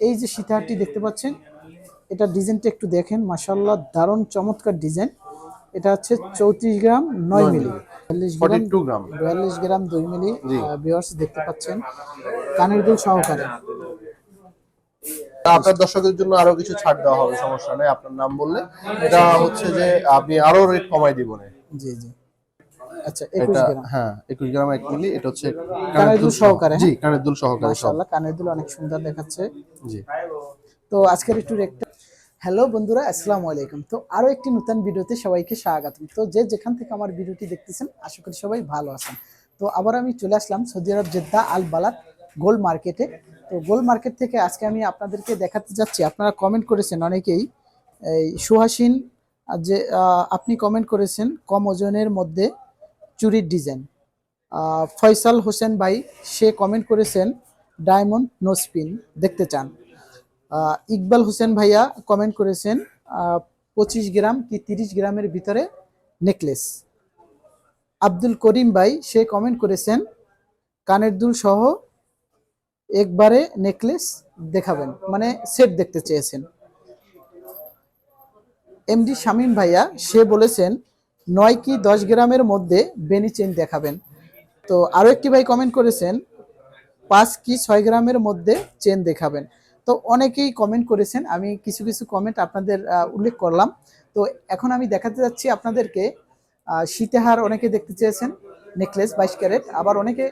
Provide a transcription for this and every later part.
এই যে সীতাহারটি দেখতে পাচ্ছেন এটা ডিজাইনটা একটু দেখেন মাসাল্লাহ দারুণ চমৎকার ডিজাইন। এটা হচ্ছে চৌত্রিশ গ্রাম নয় মিলি। বিয়াল্লিশ গ্রাম 42 গ্রাম। বিয়াল্লিশ গ্রাম দুই মিলি জি। ভিউয়ার্স দেখতে পাচ্ছেন। কানের দুল সহকারে। আপনার দর্শকদের জন্য আরও কিছু ছাড় দেওয়া হবে সমস্যা নেই আপনার নাম বললে। এটা হচ্ছে যে আপনি আরও রেট কমাই দিব জি জি। আচ্ছা গ্রাম। হ্যাঁ একুশ গ্রাম এক মিলি এটা হচ্ছে কানের দুল সহকারে, জি কানের দুল সহকারে মাশাআল্লাহ কানের দুল অনেক সুন্দর দেখাচ্ছে। জি। তো আজকের একটু হ্যালো বন্ধুরা আসসালামু আলাইকুম। তো আরও একটি নতুন ভিডিওতে সবাইকে স্বাগতম। তো যে যেখান থেকে আমার ভিডিওটি দেখতেছেন আশা করি সবাই ভালো আছেন। তো আবার আমি চলে আসলাম সৌদি আরব জেদ্দা আল বালাত গোল মার্কেটে। তো গোল মার্কেট থেকে আজকে আমি আপনাদেরকে দেখাতে যাচ্ছি। আপনারা কমেন্ট করেছেন অনেকেই। এই সুহাসিন যে আপনি কমেন্ট করেছেন কম ওজনের মধ্যে। চুরির ডিজাইন। ফয়সাল হোসেন ভাই, সে কমেন্ট করেছেন, ডায়মন্ড নো স্পিন দেখতে চান। ইকবাল হোসেন ভাইয়া কমেন্ট করেছেন পঁচিশ গ্রাম কি তিরিশ গ্রামের ভিতরে নেকলেস আব্দুল করিম ভাই, সে কমেন্ট করেছেন, কানের দুল সহ একবারে নেকলেস দেখাবেন মানে সেট দেখতে চেয়েছেন। এমডি শামীম ভাইয়া, সে বলেছেন নয় কি দশ গ্রামের মধ্যে বেনি চেন দেখাবেন। তো আরও একটি ভাই কমেন্ট করেছেন, পাঁচ কি ছয় গ্রামের মধ্যে চেন দেখাবেন। তো অনেকেই কমেন্ট করেছেন, আমি কিছু কিছু কমেন্ট আপনাদের উল্লেখ করলাম। তো এখন আমি দেখাতে যাচ্ছি আপনাদেরকে সীতাহার অনেকে দেখতে চেয়েছেন নেকলেস বাইশ ক্যারেট। আবার অনেকে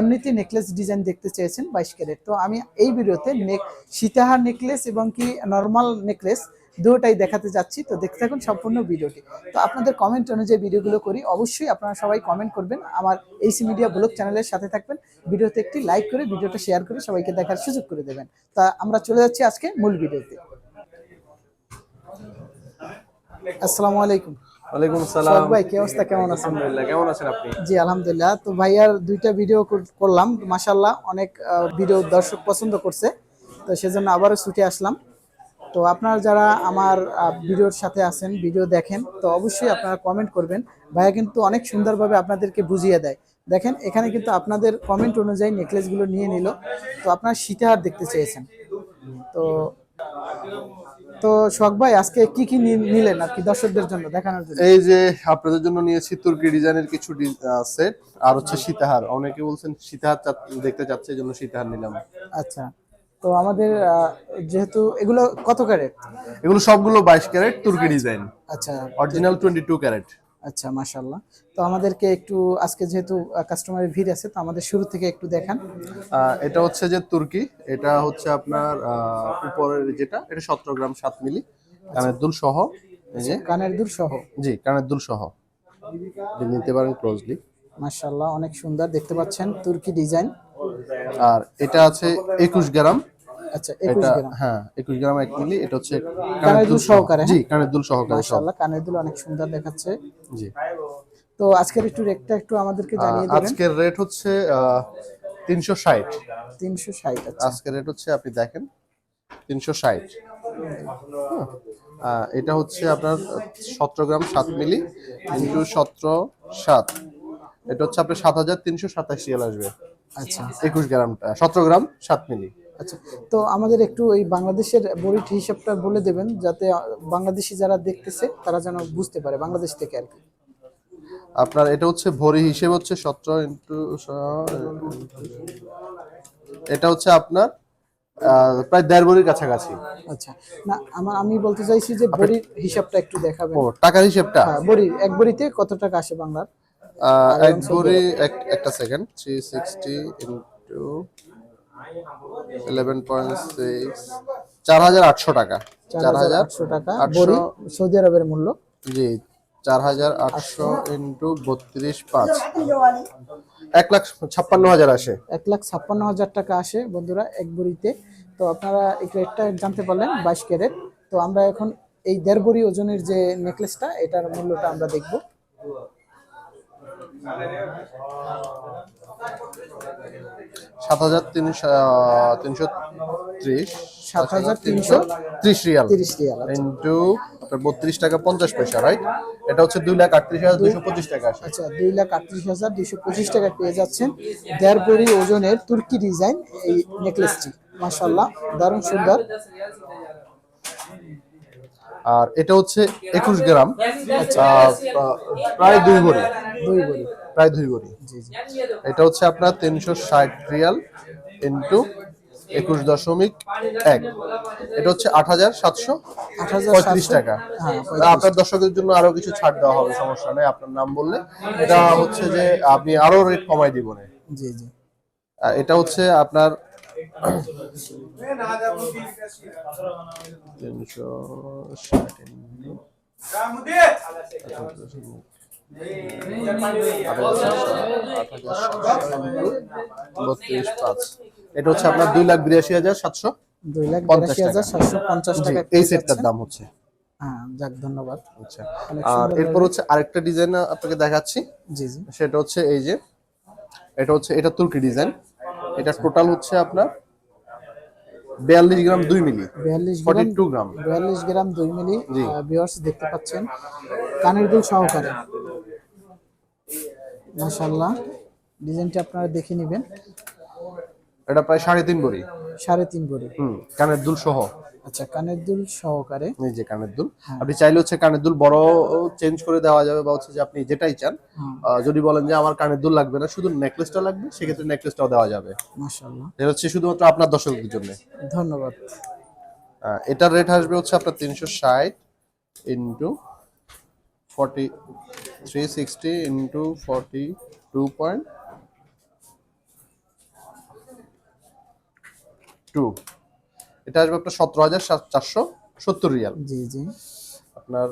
এমনিতে নেকলেস ডিজাইন দেখতে চেয়েছেন বাইশ ক্যারেট। তো আমি এই ভিডিওতে নেক সীতাহার নেকলেস এবং কি নর্মাল নেকলেস দুটোটাই দেখাতে যাচ্ছি। তো দেখতে থাকুন সম্পূর্ণ ভিডিওটি। তো আপনাদের কমেন্ট অনুযায়ী ভিডিওগুলো করি। অবশ্যই আপনারা সবাই কমেন্ট করবেন। আমার এইসি মিডিয়া ব্লগ চ্যানেলের সাথে থাকবেন। ভিডিওতে একটি লাইক করে ভিডিওটা শেয়ার করে সবাইকে দেখার সুযোগ করে দেবেন। তা আমরা চলে যাচ্ছি আজকে মূল ভিডিওতে। আসসালামু আলাইকুম। ওয়ালাইকুম আসসালাম। ভাই কি অবস্থা? কেমন আছেন? আলহামদুলিল্লাহ কেমন আছেন আপনি? জি আলহামদুলিল্লাহ। তো ভাইয়ার দুইটা ভিডিও কর- করলাম। অনেক ভিডিও দর্শক পছন্দ করছে। তো সেজন্য আবারও ছুটে আসলাম। তো আপনারা যারা আমার ভিডিওর সাথে আছেন ভিডিও দেখেন তো অবশ্যই আপনারা কমেন্ট করবেন। ভাইয়া কিন্তু অনেক সুন্দরভাবে আপনাদেরকে বুঝিয়ে দেয়। দেখেন এখানে কিন্তু আপনাদের কমেন্ট অনুযায়ী নেকলেসগুলো নিয়ে নিল। তো আপনারা সীতাহার দেখতে চেয়েছেন। তো তো শখ ভাই আজকে কি কি নিলেন আর কি দর্শকদের জন্য দেখানোর জন্য? এই যে আপনাদের জন্য নিয়েছি তুর্কি ডিজাইনের কিছু সেট আর হচ্ছে সীতাহার। অনেকে বলছেন সীতাহার দেখতে চাচ্ছে এই জন্য সীতাহার নিলাম। আচ্ছা। তো আমাদের যেহেতু এগুলো কত ক্যারেট? এগুলো সবগুলো বাইশ ক্যারেট তুর্কি ডিজাইন। আচ্ছা। Original twenty two carat. আচ্ছা মাশাল্লাহ তো আমাদেরকে একটু আজকে যেহেতু কাস্টমারের ভিড় আছে তো আমাদের শুরু থেকে একটু দেখান। এটা হচ্ছে যে তুর্কি এটা হচ্ছে আপনার উপরের যেটা এটা সতেরো গ্রাম সাত মিলি। কানের দুল সহ এই যে। কানের দুল সহ। জি কানের দুল সহ। নিতে পারেন ক্লোজলি মাশাল্লাহ অনেক সুন্দর দেখতে পাচ্ছেন তুর্কি ডিজাইন। আর এটা আছে একুশ গ্রাম। আচ্ছা একুশ এটা গ্রাম। হ্যাঁ একুশ গ্রাম এক মিলি এটা হচ্ছে কানের দুল সহকারে, জি কানের দুল সহকারে কানের দুল অনেক সুন্দর দেখাচ্ছে। জি। তো আজকের একটু রেটটা একটু আমাদেরকে আহ, জানিয়ে দেবেন। আজকের রেট হচ্ছে আচ্ছা। আজকের রেট হচ্ছে আপনি দেখেন তিনশো ষাট। এটা হচ্ছে আপনার সতেরো গ্রাম সাত মিলি ইন্টু সতেরো সাত। এটা হচ্ছে আপনার সাত হাজার তিনশো সাতাশ রিয়াল আসবে। আচ্ছা একুশ গ্রামটা সতেরো গ্রাম সাত মিলি। আচ্ছা তো আমাদের একটু এই বাংলাদেশের বড়ির হিসাবটা বলে দেবেন যাতে বাংলাদেশি যারা দেখতেছে তারা যেন বুঝতে পারে বাংলাদেশ থেকে আর কি। আপনার এটা হচ্ছে ভরি হিসেবে হচ্ছে সতেরো ইন্টু এটা হচ্ছে আপনার প্রায় দেড় ভরির কাছাকাছি। আচ্ছা না আমার আমি বলতে চাইছি যে বড়ির হিসাবটা একটু দেখাবেন। টাকার হিসাবটা? হ্যাঁ বড়ির এক বড়িতে কত টাকা আসে বাংলার? এক ভরি এক- একটা second three sixty into eleven point six চার হাজার আটশো টাকা। চার হাজার আটশো টাকা। আটশো সৌদি আরবের মূল্য? জি চার হাজার আটশো ইন্টু বত্রিশ পাঁচ। এক লাখ ছাপ্পান্ন হাজার আসে। এক লাখ ছাপ্পান্ন হাজার টাকা আসে বন্ধুরা এক বড়িতে। তো আপনারা এই রেটটা জানতে পারলেন বাইশ ক্যারেট। তো আমরা এখন এই দেড় বড়ি ওজনের যে নেকলেসটা এটার মূল্যটা আমরা দেখব। সাত হাজার তিনশো তিনশো ত্রিশ সাত হাজার তিনশো ত্রিশ রিয়াল। তিরিশ রিয়াল ইন্টু আপনার বত্রিশ টাকা পঞ্চাশ পয়সা রাইট এটা হচ্ছে দুই লাখ আটত্রিশ হাজার দুইশো পঁচিশ টাকা আচ্ছা দুই লাখ আটত্রিশ হাজার দুইশো পঁচিশ টাকা পেয়ে যাচ্ছেন দেড় বড়ি ওজনের তুর্কি ডিজাইন এই নেকলেসটি মাশাল্লাহ দারুণ সুন্দর। আর এটা হচ্ছে একুশ গ্রাম। আহ, প্রায় দুই ভরি। দুই বড়ি প্রায় দুই ভরি। এটা হচ্ছে আপনার তিনশো ষাট রিয়াল ইন্টু একুশ দশমিক এক। এটা হচ্ছে আট হাজার সাতশো আট হাজার পঁয়ত্রিশ টাকা। হ্যাঁ আপনার দর্শকের জন্য আরও কিছু ছাড় দেওয়া হবে সমস্যা নেই আপনার নাম বললে। এটা হচ্ছে যে আপনি আরও রেট কমাই দিব জি জি। এটা হচ্ছে আপনার তিনশো ষাট বত্রিশ পাঁচ। এটা হচ্ছে আপনার দুই লাখ বিরাশি হাজার সাতশো দুই লাখ বিরাশি হাজার সাতশো পঞ্চাশ টাকা এই সেটটার দাম হচ্ছে। হ্যাঁ যাক ধন্যবাদ। আচ্ছা। আর এরপর হচ্ছে আরেকটা ডিজাইন আপনাকে দেখাচ্ছি। জি জি। সেটা হচ্ছে এই যে এটা হচ্ছে এটা তুর্কি ডিজাইন। এটা টোটাল হচ্ছে আপনার বিয়াল্লিশ গ্রাম দুই মিলি। বিয়াল্লিশ গ্রাম টু গ্রাম। বিয়াল্লিশ গ্রাম দুই মিলি ভিউয়ার্স দেখতে পাচ্ছেন। কানের দুল সহকারে। মাশাল্লাহ ডিজাইনটা আপনারা দেখে নেবেন। এটা প্রায় সাড়ে তিন বড়ি। সাড়ে তিন ভরি হুম কানের দুল সহ। আচ্ছা কানের দুল সহকারে। এই যে কানের দুল। হ্যাঁ। আপনি চাইলে হচ্ছে কানের দুল বড় চেঞ্জ করে দেওয়া যাবে বা হচ্ছে যে আপনি যেটাই চান। যদি বলেন যে আমার কানের দুল লাগবে না শুধু নেকলেসটা লাগবে সেক্ষেত্রে নেকলেসটাও দেওয়া যাবে। মাশাল্লাহ এটা হচ্ছে শুধুমাত্র আপনার দর্শকদের জন্য। ধন্যবাদ। এটার রেট আসবে হচ্ছে আপনার তিনশো ষাট into forty three sixty into forty two point two এটা আসবে আপনার সতেরো হাজার চারশো সত্তর রিয়াল। জি জি। আপনার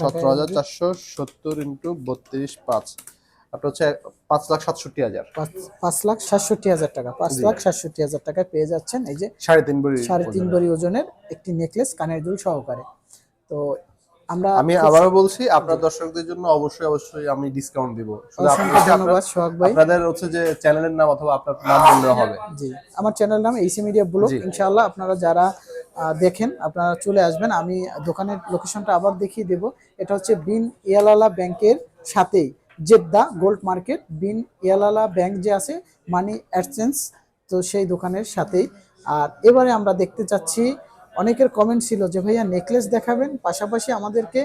সতেরো হাজার চারশো সত্তর ইন্টু বত্রিশ পাঁচ। আপনার হচ্ছে পাঁচ লাখ সাতষট্টি হাজার। পাঁচ লাখ সাতষট্টি হাজার টাকা। পাঁচ লাখ সাতষট্টি হাজার টাকায় পেয়ে যাচ্ছেন এই যে সাড়ে তিন বড়ি সাড়ে তিন বড়ি ওজনের একটি নেকলেস কানের দুল সহকারে। তো আমরা আমি আবারও বলছি আপনার দর্শকদের জন্য অবশ্যই অবশ্যই আমি ডিসকাউন্ট দিব। ধন্যবাদ সোহাগ ভাই। আপনাদের হচ্ছে যে চ্যানেলের নাম অথবা আপনার নাম বললেও হবে। জি আমার চ্যানেল নাম এইসি মিডিয়া ব্লগ। ইনশাআল্লাহ আপনারা যারা দেখেন আপনারা চলে আসবেন। আমি দোকানের লোকেশনটা আবার দেখিয়ে দেব। এটা হচ্ছে বিন ইয়ালালা ব্যাংকের সাথেই Jeddah gold market. Bin Yalala bank যে আছে মানি এক্সচেঞ্জ তো সেই দোকানের সাথেই। আর এবারে আমরা দেখতে চাচ্ছি অনেকের কমেন্ট ছিল যে ভাইয়া নেকলেস দেখাবেন? পাশাপাশি আমাদেরকে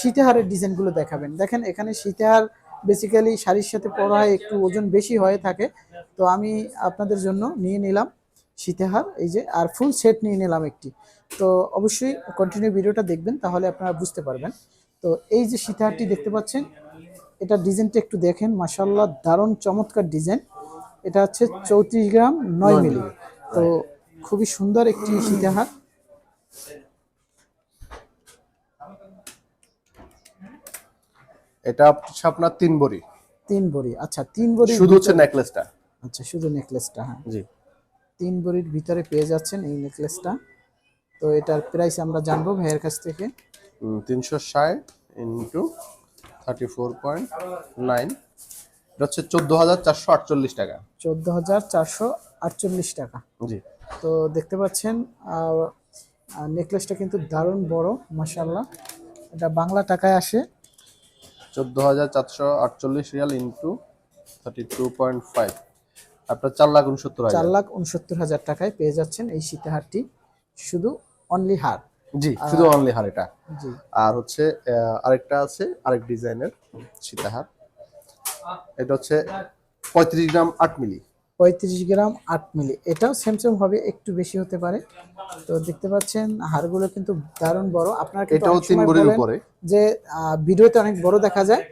সীতাহারের ডিজাইনগুলো দেখাবেন। দেখেন এখানে সীতাহার বেসিক্যালি শাড়ির সাথে পরা হয় একটু ওজন বেশি হয়ে থাকে। তো আমি আপনাদের জন্য নিয়ে নিলাম সীতাহার এই যে আর ফুল সেট নিয়ে নিলাম একটি। তো অবশ্যই কন্টিনিউ ভিডিওটা দেখবেন তাহলে আপনারা বুঝতে পারবেন। তো এই যে সীতাহারটি দেখতে পাচ্ছেন এটা ডিজাইনটা একটু দেখেন মাসাল্লাহ দারুণ চমৎকার ডিজাইন। এটা হচ্ছে চৌত্রিশ গ্রাম নয় মিলি। তো খুবই সুন্দর একটি সীতাহার এটা হচ্ছে আপনার তিন বড়ি। তিন বড়ি। আচ্ছা তিন বড়ি শুধু হচ্ছে নেকলেসটা আচ্ছা শুধু নেকলেসটা হ্যাঁ। জি। তিন বড়ির ভিতরে পেয়ে যাচ্ছেন এই নেকলেসটা তো এটার প্রাইস আমরা জানব ভাইয়ের কাছ থেকে। তিনশো ষাট into thirty four point nine এটা হচ্ছে চোদ্দ হাজার চারশো আটচল্লিশ টাকা। চোদ্দ হাজার চারশো আটচল্লিশ টাকা। জি। তো দেখতে পাচ্ছেন নেকলেসটা কিন্তু দারুণ বড় মাসাল্লাহ এটা বাংলা টাকায় আসে। চোদ্দ হাজার চারশো আটচল্লিশ riyal into thirty two point five. আপনার চার লাখ উনসত্তর চার লাখ উনসত্তর হাজার টাকায় পেয়ে যাচ্ছেন এই সীতাহারটি। শুধু অনলি হার। জি শুধু অনলি হার এটা। আর হচ্ছে আরেকটা আছে আরেক ডিজাইনের সীতাহার। এটা হচ্ছে পঁয়ত্রিশ গ্রাম আট মিলি। পঁয়ত্রিশ গ্রাম আট মিলি। এটাও সেম সেম হবে একটু বেশি হতে পারে। তো দেখতে পাচ্ছেন হারগুলো কিন্তু দারুণ বড়। আপনার এটাও তিন সময় উপরে। যে ভিডিওতে অনেক বড় দেখা যায়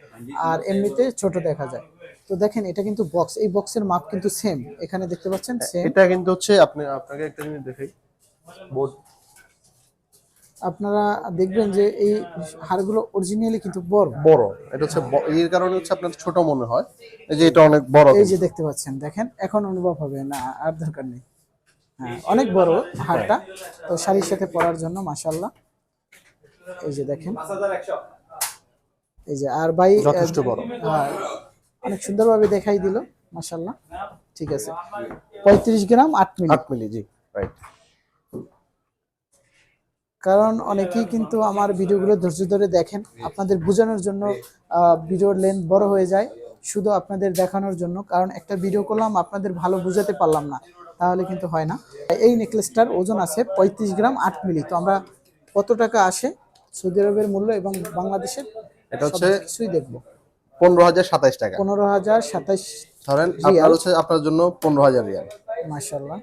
আর এমনিতে ছোট দেখা যায়। তো দেখেন এটা কিন্তু বক্স এই বক্সের মাপ কিন্তু সেম এখানে দেখতে পাচ্ছেন সেম এটা কিন্তু হচ্ছে আপনি আপনাকে একটা জিনিস দেখাই। বোর্ড আপনারা দেখবেন যে এই হারগুলো অরিজিনালি কিন্তু বড়। বড়। এটা হচ্ছে এর কারণে হচ্ছে আপনার ছোট মনে হয়। এই যে এটা অনেক বড় এই যে দেখতে পাচ্ছেন দেখেন এখন অনুভব হবে না আর দরকার নেই। হ্যাঁ অনেক বড় হারটা তো শাড়ির সাথে পরার জন্য মাসাল্লাহ এই যে দেখেন। এই যে আর ভাই যথেষ্ট বড়। হ্যাঁ, অনেক সুন্দরভাবে দেখাই দিল মাসাল্লাহ ঠিক আছে। পঁয়ত্রিশ গ্রাম আট মিনিট। আট মিলি জি রাইট কারণ অনেকেই কিন্তু আমার ভিডিওগুলো ধৈর্য ধরে দেখেন। আপনাদের বোঝানোর জন্য ভিডিওর লেন্থ বড় হয়ে যায় শুধু আপনাদের দেখানোর জন্য। কারণ একটা ভিডিও করলাম আপনাদের ভালো বোঝাতে পারলাম না। তাহলে কিন্তু হয় না। এই নেকলেসটার ওজন আছে পঁয়ত্রিশ গ্রাম আট মিলি। তো আমরা কত টাকা আসে? সৌদি আরবের মূল্য এবং বাংলাদেশের এটা হচ্ছে কিছুই দেখব। পনেরো হাজার সাতাইশ টাকা। পনেরো হাজার সাতাইশ ধরেন। আপনার হচ্ছে আপনার জন্য পনেরো হাজার রিয়াল। মাসাল্লাহ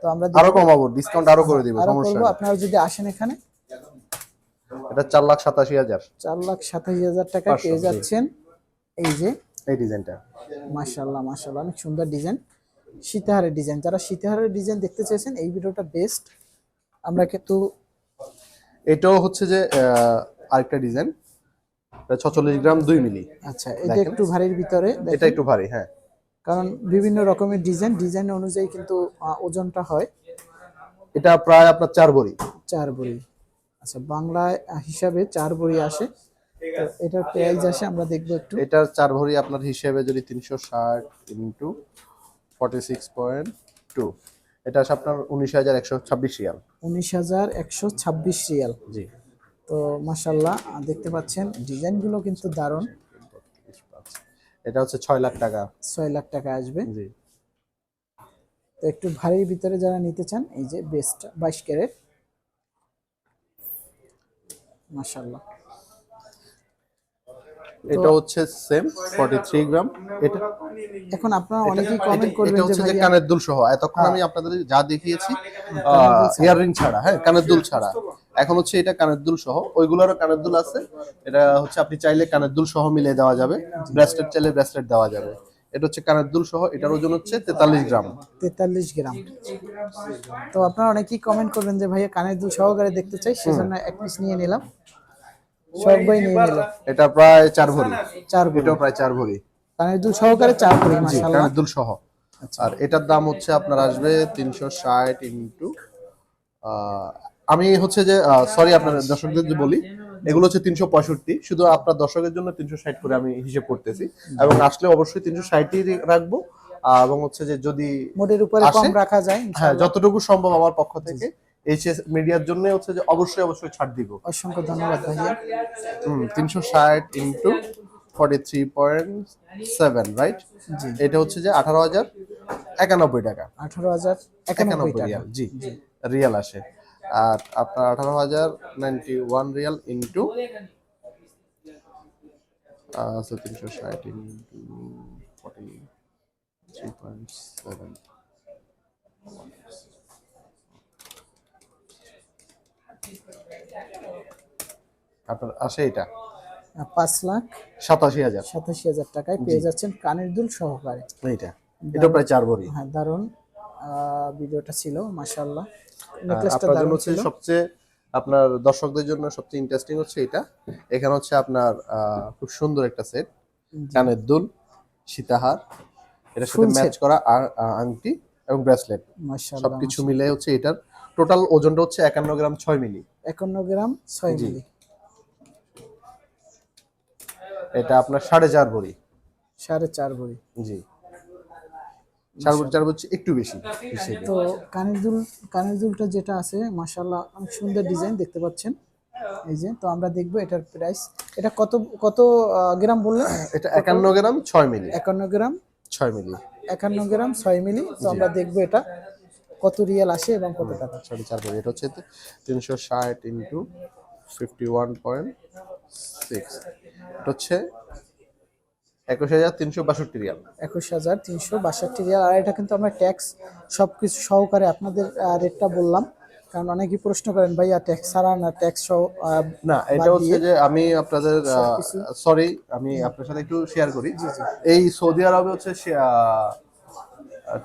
তো আমরা আরও কমাবো ডিসকাউন্ট আরও করে দিব সমস্যা নেই। আপনারা যদি আসেন এখানে। এটা চার লাখ সাতাশি হাজার। চার লাখ সাতাশ হাজার টাকা পেয়ে যাচ্ছেন। এই যে এই ডিজাইনটা। মাশাল্লাহ মাশাল্লাহ অনেক সুন্দর ডিজাইন। সীতাহারের ডিজাইন। যারা সীতাহারের ডিজাইন দেখতে চাইছেন এই ভিডিওটা বেস্ট আমরা কিন্তু এটাও হচ্ছে যে আরেকটা ডিজাইন। ছচল্লিশ গ্রাম দুই মিলি। আচ্ছা এটা একটু ভারীর ভিতরে এটা একটু ভারী হ্যাঁ। কারণ বিভিন্ন রকমের ডিজাইন ডিজাইন অনুযায়ী কিন্তু ওজনটা হয়। এটা প্রায় আপনার চার ভরি চার বড়ি। আচ্ছা বাংলায় হিসাবে চার বড়ি আসে। তো এটার প্রাইস আসে আমরা দেখব একটু। এটার চার ভরি আপনার হিসেবে যদি তিনশো ষাট into forty six point two এটা আসে আপনার উনিশ হাজার একশো ছাব্বিশ রিয়াল। উনিশ হাজার একশো ছাব্বিশ রিয়াল। জি। তো মাশাল্লাহ দেখতে পাচ্ছেন ডিজাইনগুলো কিন্তু দারুণ। এটা হচ্ছে ছয় লাখ টাকা। ছয় লাখ টাকা আসবে। জি। তো একটু ভারীর ভিতরে যারা নিতে চান এই যে বেস্ট বাইশ ক্যারেট। মাশাল্লাহ এটা হচ্ছে সেম ফর্টি থ্রি গ্রাম এটা এখন আপনারা অনেকেই কমেন্ট করবেন এটা হচ্ছে যে কানের দুল সহ। এতক্ষণ আমি আপনাদের যা দেখিয়েছি ইয়াররিং ছাড়া। হ্যাঁ কানের দুল ছাড়া। এখন হচ্ছে এটা কানের দুল সহ। ওইগুলোরও কানের দুল আছে। এটা হচ্ছে আপনি চাইলে কানের দুল সহ মিলে দেওয়া যাবে। ব্রেসলেট চাইলে ব্রেসলেট দেওয়া যাবে। এটা হচ্ছে কানের দুল সহ। এটার ওজন হচ্ছে তেতাল্লিশ গ্রাম। তেতাল্লিশ গ্রাম। তো আপনারা অনেকেই কমেন্ট করবেন যে ভাইয়া কানের দুল সহকারে দেখতে চাই সেজন্য এক পিস নিয়ে নিলাম। সবাই নিয়ে নিল। এটা প্রায় চার ভরি। চার বড়ি এটাও প্রায় চার ভরি। কানের দুল সহকারে চার বড়ি জি মাশাল্লাহ কানের দুল সহ। আর এটার দাম হচ্ছে আপনার আসবে তিনশো ষাট ইন্টু আমি হচ্ছে যে সরি আপনার দর্শকদের যে বলি এগুলো হচ্ছে তিনশো পঁয়ষট্টি। শুধু আপনার দর্শকের জন্য তিনশো ষাট করে আমি হিসেব করতেছি। এবং আসলে অবশ্যই তিনশো ষাটই রাখব। এবং হচ্ছে যে যদি মোটের উপরে কম রাখা যায় হ্যাঁ যতটুকু সম্ভব আমার পক্ষ থেকে। এইচএস মিডিয়ার জন্য হচ্ছে যে অবশ্যই অবশ্যই ছাড় দিব। অসংখ্য ধন্যবাদ ভাইয়া। তিনশো ষাট into forty three point seven right ji. এটা হচ্ছে যে আঠারো হাজার একানব্বই টাকা। আঠারো হাজার একানব্বই টাকা। জি রিয়াল আসে। আর আপনার আঠারো হাজার নাইনটি ওয়ান রিয়াল ইন্টু আচ্ছা তিনশো ষাট into forty three point seven আপনার আসে এটা? পাঁচ লাখ সাতাশি হাজার। সাতাশি হাজার টাকায় পেয়ে যাচ্ছেন কানের দুল সহকারে। এইটা। এটা প্রায় চার ভরি। হ্যাঁ দারুণ ভিডিওটা ছিল মাশাল্লাহ আর নেকলেসটা দারুণ হচ্ছে ছিল। সবচেয়ে আপনার দর্শকদের জন্য সবচেয়ে ইন্টারেস্টিং হচ্ছে এটা। এখানে হচ্ছে আপনার খুব সুন্দর একটা সেট কানের দুল সীতাহার। এটার সাথে ম্যাচ করা আর আংটি এবং ব্রেসলেট সবকিছু মিলে হচ্ছে এটার টোটাল ওজনটা হচ্ছে একান্ন গ্রাম ছয় মিলি। একান্ন গ্রাম ছয় মিলি। এটা আপনার সাড়ে চার ভরি। সাড়ে চার ভরি। জি। চার ভরি চার ভরি একটু বেশি। তো কানের দুল কানের দুলটা যেটা আছে মাশাল্লাহ অনেক সুন্দর ডিজাইন দেখতে পাচ্ছেন। এই যে তো আমরা দেখব এটার প্রাইস। এটা কত কত গ্রাম বললেন? এটা একান্ন গ্রাম ছয় মিলি। একান্ন গ্রাম ছয় মিলি। একান্ন গ্রাম ছয় মিলি। তো আমরা দেখব এটা। কত রিয়াল আসে এবং কত টাকা? সাড়ে চার ভরি এটা হচ্ছে তিনশো ষাট into fifty one point six এটা হচ্ছে একুশ হাজার তিনশো বাষট্টি রিয়াল। একুশ হাজার তিনশো বাষট্টি রিয়াল। আর এটা কিন্তু আমরা ট্যাক্স সব কিছু সহকারে আপনাদের রেটটা বললাম। কারণ অনেকেই প্রশ্ন করেন ভাইয়া ট্যাক্স ছাড়া না ট্যাক্স সহ না এটা হচ্ছে যে আমি আপনাদের সরি আমি আপনার সাথে একটু শেয়ার করি। এই সৌদি আরবে হচ্ছে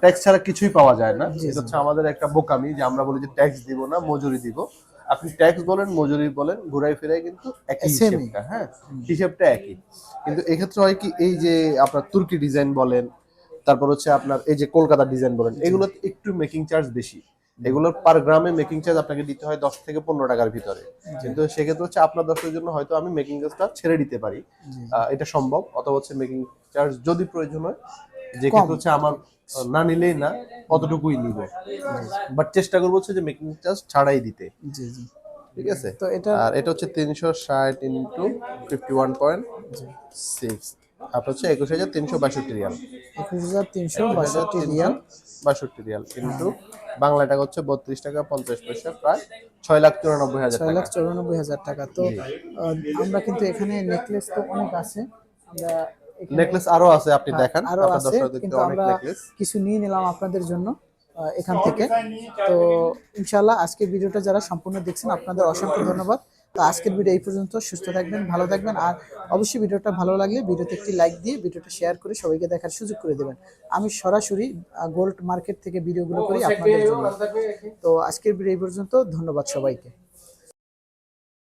ট্যাক্স ছাড়া কিছুই পাওয়া যায় না। এটা হচ্ছে আমাদের একটা বোকামি যে আমরা বলি যে ট্যাক্স দিব না মজুরি দিব। আপনি ট্যাক্স বলেন মজুরি বলেন ঘুরাই ফিরাই কিন্তু একই। হিসেবটা হ্যাঁ? হিসেবটা একই। কিন্তু এক্ষেত্রে হয় কি এই যে আপনার তুর্কি ডিজাইন বলেন তারপর হচ্ছে আপনার এই যে কলকাতা ডিজাইন বলেন এগুলো একটু মেকিং চার্জ বেশি। এগুলোর পার গ্রামে মেকিং চার্জ আপনাকে দিতে হয় দশ থেকে পনেরো টাকার ভিতরে। কিন্তু সেক্ষেত্রে হচ্ছে আপনার দশের জন্য হয়তো আমি মেকিং চার্জটা ছেড়ে দিতে পারি। এটা সম্ভব অথবা হচ্ছে মেকিং চার্জ যদি প্রয়োজন হয় যে ক্ষেত্রে হচ্ছে আমার না নিলেই না অতটুকুই নিব। বাট চেষ্টা করব হচ্ছে যে মেকিং চার্জ ছাড়াই দিতে। জি জি। ঠিক আছে? তো এটা আর এটা হচ্ছে তিনশো ষাট into fifty one point six আপনার হচ্ছে একুশ হাজার তিনশো বাষট্টি রিয়াল। একুশ হাজার তিনশো বাষট্টি রিয়াল। বাষট্টি রিয়াল কিন্তু বাংলা টাকা হচ্ছে বত্রিশ টাকা পঞ্চাশ পয়সা প্রায় ছয় লাখ চুরানব্বই হাজার ছয় লাখ চৌরানব্বই হাজার টাকা। তো আমরা কিন্তু এখানে নেকলেস তো অনেক আছে। আমরা নেকলেস আরও আছে আপনি দেখান। আরও আছে দর্শকদের কিন্তু অনেক আমরা নেকলেস কিছু নিয়ে নিলাম আপনাদের জন্য এখান থেকে। তো ইনশাল্লাহ আজকের ভিডিওটা যারা সম্পূর্ণ দেখছেন আপনাদের অসংখ্য ধন্যবাদ। তো আজকের ভিডিও এই পর্যন্ত সুস্থ থাকবেন ভালো থাকবেন আর অবশ্যই ভিডিওটা ভালো লাগলে ভিডিওতে একটি লাইক দিয়ে ভিডিওটা শেয়ার করে সবাইকে দেখার সুযোগ করে দেবেন। আমি সরাসরি গোল্ড মার্কেট থেকে ভিডিওগুলো করি আপনাদের জন্য। তো আজকের ভিডিও এই পর্যন্ত ধন্যবাদ সবাইকে।